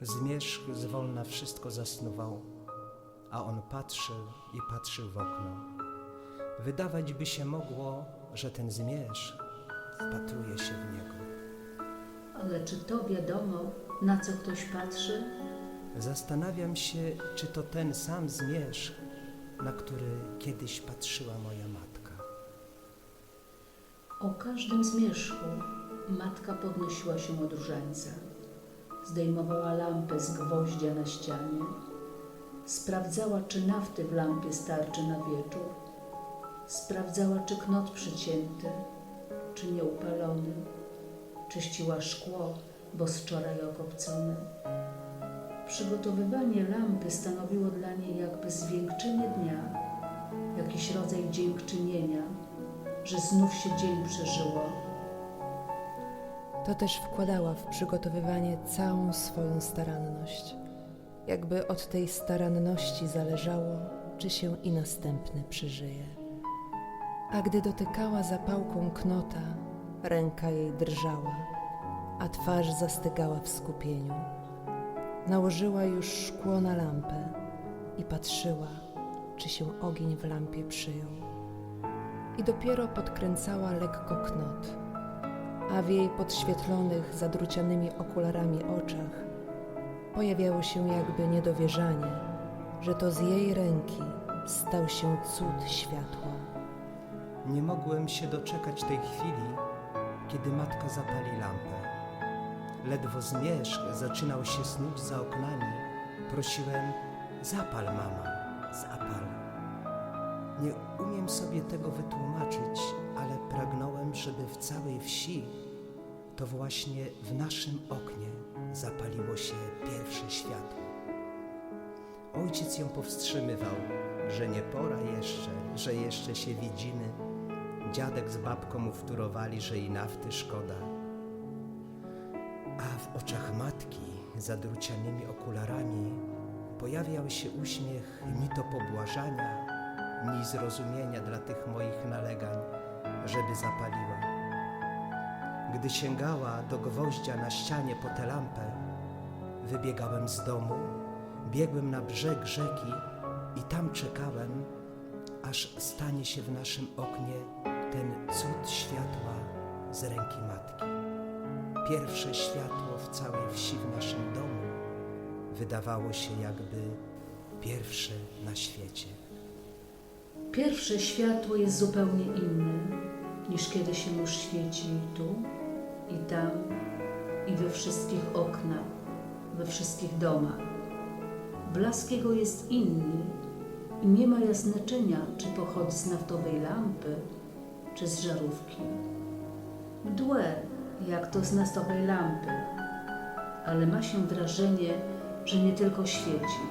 Zmierzch zwolna wszystko zasnuwał, a on patrzył i patrzył w okno. Wydawać by się mogło, że ten zmierzch wpatruje się w niego. Ale czy to wiadomo, na co ktoś patrzy? Zastanawiam się, czy to ten sam zmierzch, na który kiedyś patrzyła moja matka. O każdym zmierzchu matka podnosiła się od różańca. Zdejmowała lampę z gwoździa na ścianie. Sprawdzała, czy nafty w lampie starczy na wieczór. Sprawdzała, czy knot przycięty, czy nieupalony. Czyściła szkło, bo z wczoraj okopcone. Przygotowywanie lampy stanowiło dla niej jakby zwieńczenie dnia, jakiś rodzaj dziękczynienia, że znów się dzień przeżyło. To też wkładała w przygotowywanie całą swoją staranność. Jakby od tej staranności zależało, czy się i następny przeżyje. A gdy dotykała zapałką knota, ręka jej drżała, a twarz zastygała w skupieniu. Nałożyła już szkło na lampę i patrzyła, czy się ogień w lampie przyjął. I dopiero podkręcała lekko knot a w jej podświetlonych, zadrucianymi okularami oczach pojawiało się jakby niedowierzanie, że to z jej ręki stał się cud światła. Nie mogłem się doczekać tej chwili, kiedy matka zapali lampę. Ledwo zmierzch zaczynał się snuć za oknami, prosiłem: Zapal, mama, zapal. Nie umiem sobie tego wytłumaczyć, ale pragnąłem, żeby w całej wsi to właśnie w naszym oknie zapaliło się pierwsze światło. Ojciec ją powstrzymywał, że nie pora jeszcze, że jeszcze się widzimy. Dziadek z babką mu wtórowali, że i nafty szkoda. A w oczach matki, zadrucianymi okularami, pojawiał się uśmiech ni to pobłażania, ni zrozumienia dla tych moich nalegań, żeby zapaliła. Gdy sięgała do gwoździa na ścianie po tę lampę, wybiegałem z domu, biegłem na brzeg rzeki i tam czekałem, aż stanie się w naszym oknie ten cud światła z ręki matki. Pierwsze światło w całej wsi w naszym domu wydawało się jakby pierwsze na świecie. Pierwsze światło jest zupełnie inne niż kiedy się już świeci tu i tam i we wszystkich oknach, we wszystkich domach. Blask jego jest inny i nie ma znaczenia, czy pochodzi z naftowej lampy, czy z żarówki. Mdłe, jak to z naftowej lampy, ale ma się wrażenie, że nie tylko świeci,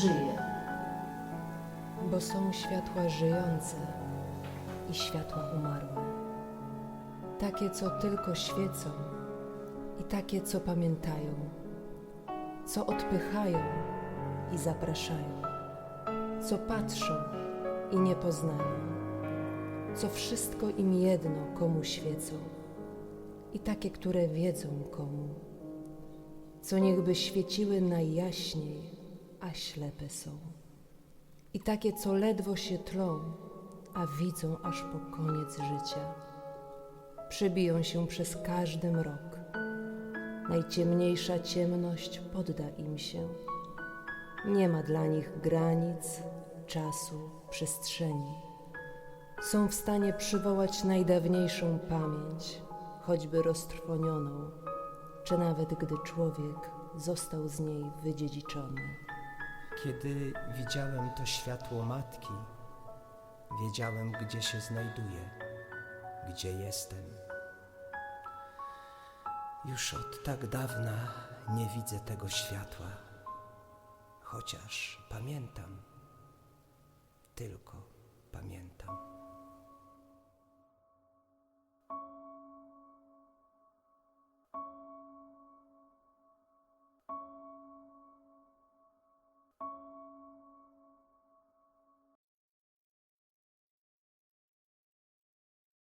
żyje. Bo są światła żyjące i światła umarłe. Takie, co tylko świecą i takie, co pamiętają, co odpychają i zapraszają, co patrzą i nie poznają, co wszystko im jedno, komu świecą i takie, które wiedzą komu, co niechby świeciły najjaśniej, a ślepe są i takie, co ledwo się tlą, a widzą aż po koniec życia. Przebiją się przez każdy mrok. Najciemniejsza ciemność podda im się. Nie ma dla nich granic, czasu, przestrzeni. Są w stanie przywołać najdawniejszą pamięć, choćby roztrwonioną, czy nawet gdy człowiek został z niej wydziedziczony. Kiedy widziałem to światło matki, wiedziałem, gdzie się znajduję, gdzie jestem. Już od tak dawna nie widzę tego światła, chociaż pamiętam, tylko pamiętam.